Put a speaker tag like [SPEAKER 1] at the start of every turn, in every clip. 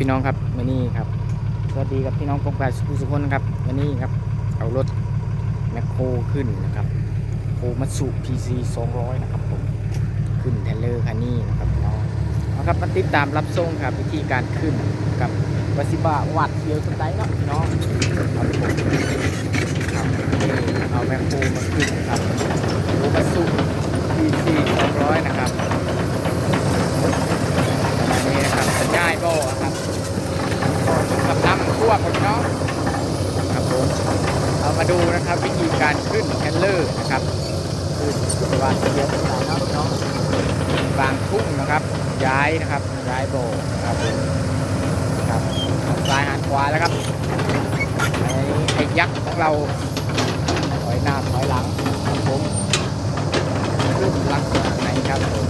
[SPEAKER 1] พี่น้องครับวันนี้ครับ สวัสดีกับพี่น้องปองปลาสุสุคนครับวันนี้ครับ เอารถแมคโครขึ้นนะครับโคมัตสุ PC 200นะครับผมขึ้นเทเลอร์คันนี้นะครับพี่น้องเอาครับมาติดตามรับส่งครับวิธีการขึ้นกับวสิบาวัดเดียวสไตล์เนาะพี่น้องครับผมครับเอาแมคโครมาขึ้นครับโคมัตสุ PC 200 นะครับประมาณนี้นะครับง่ายโบอะครับ ขับน้ำท่วมพี่น้องครับผมเอา มาดูนะครับวิธีการขึ้นแฮนเลอร์นะครับขึ้นวางเสียบสายน้องน้องวางทุ่งนะครับ ย้ายนะครับย้ายโบนะครับครับหันซ้ายหันขวาแล้วครับไอ้ไอ้ยักษ์ของเราถอยหน้าถอยหลังครับผมขึ้นลักษณะไหนครับผม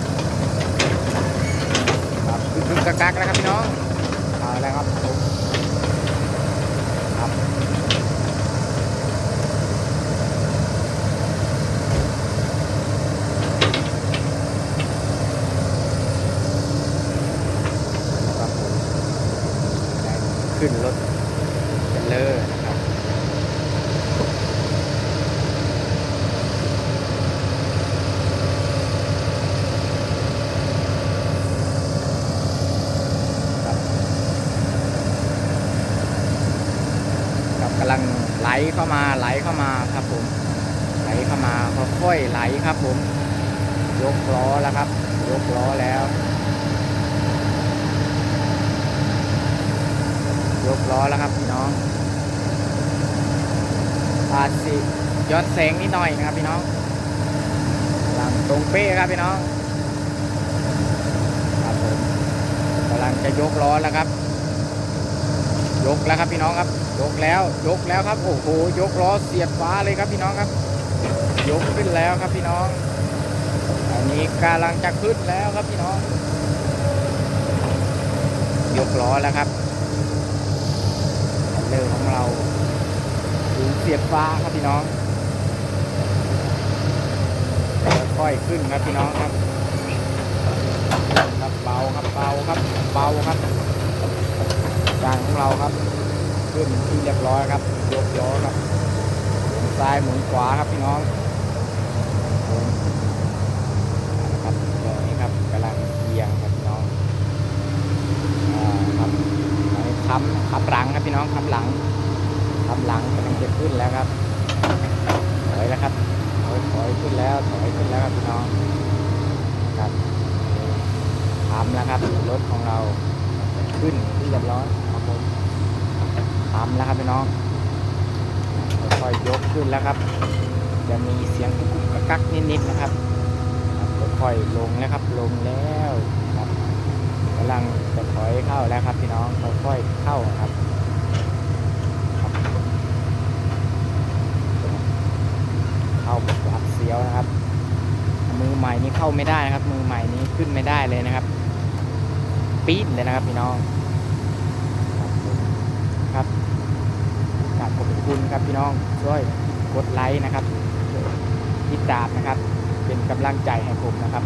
[SPEAKER 1] ครับขึ้นกักๆแล้วครับพี่น้องเอาแล้วครับผมครับครับผมได้ขึ้นรถ เป็นเลอร์นะครับครับครับกำลังไหลเข้ามาไหลเข้ามาครับผมไหลเข้ามาค่อยๆไหลครับผม ยกล้อแล้วครับ ยกล้อแล้ว ยก ล้อแล้วครับพี่น้องอาจสิย้อนแสงนิดหน่อยนะครับพี่น้องกำลังตรงเป๊ะครับพี่น้องครับผมกำลังจะยกล้อแล้วครับ ยกแล้วครับพี่น้องครับ ยกแล้ว ยกแล้วครับโอ้โหยกล้อเสียดฟ้าเลยครับพี่น้องครับ ยกขึ้นแล้วครับพี่น้องอันนี้กำลังจะขึ้นแล้วครับพี่น้อง ยกล้อแล้วครับ อของเราถึงเสียดฟ้าครับพี่น้องค่อยขึ้นครับพี่น้องครับครับเบาครับเบาครับเบาครับจานของเราครับ ขึ้นที่เรียบร้อยครับยกล้อครับหมุนซ้ายหมุนขวาครับพี่น้องผมครับตรงนี้ครับกำลังเอียงครับพี่น้องอ่าครับอันนี้ค้ำค้ำหลังครับพี่น้องค้ำหลังค้ำหลังกำลังจะขึ้นแล้วครับ ถอยแล้วครับ ถอยถอยขึ้นแล้ว ถอยขึ้นแล้วครับพี่น้องครับค้ำแล้วครับรถของเราขึ้นที่เรียบร้อยครับผมทำแล้วครับพี่น้องค่อยๆยกขึ้นแล้วครับ จะมีเสียงกุ๊กกักกักนิดๆนะครับครับค่อยๆลงแล้วครับ ลงแล้วครับกำลังจะถอยเข้าแล้วครับพี่น้องค่อยๆเข้าครับ เข้าแบบหวัดเสี ยวนะครับ มือใหม่นี้เข้าไม่ได้นะครับ มือใหม่นี้ขึ้นไม่ได้เลยนะครับ ปี๊ดเลยนะครับพี่น้องครับกราบขอบคุณครับพี่น้องช่วยกดไลค์นะครับติดตามนะครับ เป็นกำลังใจให้ผมนะครับ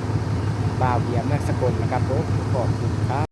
[SPEAKER 1] บ่าวเบียเมื่อสกลนะครับผมขอบคุณครับ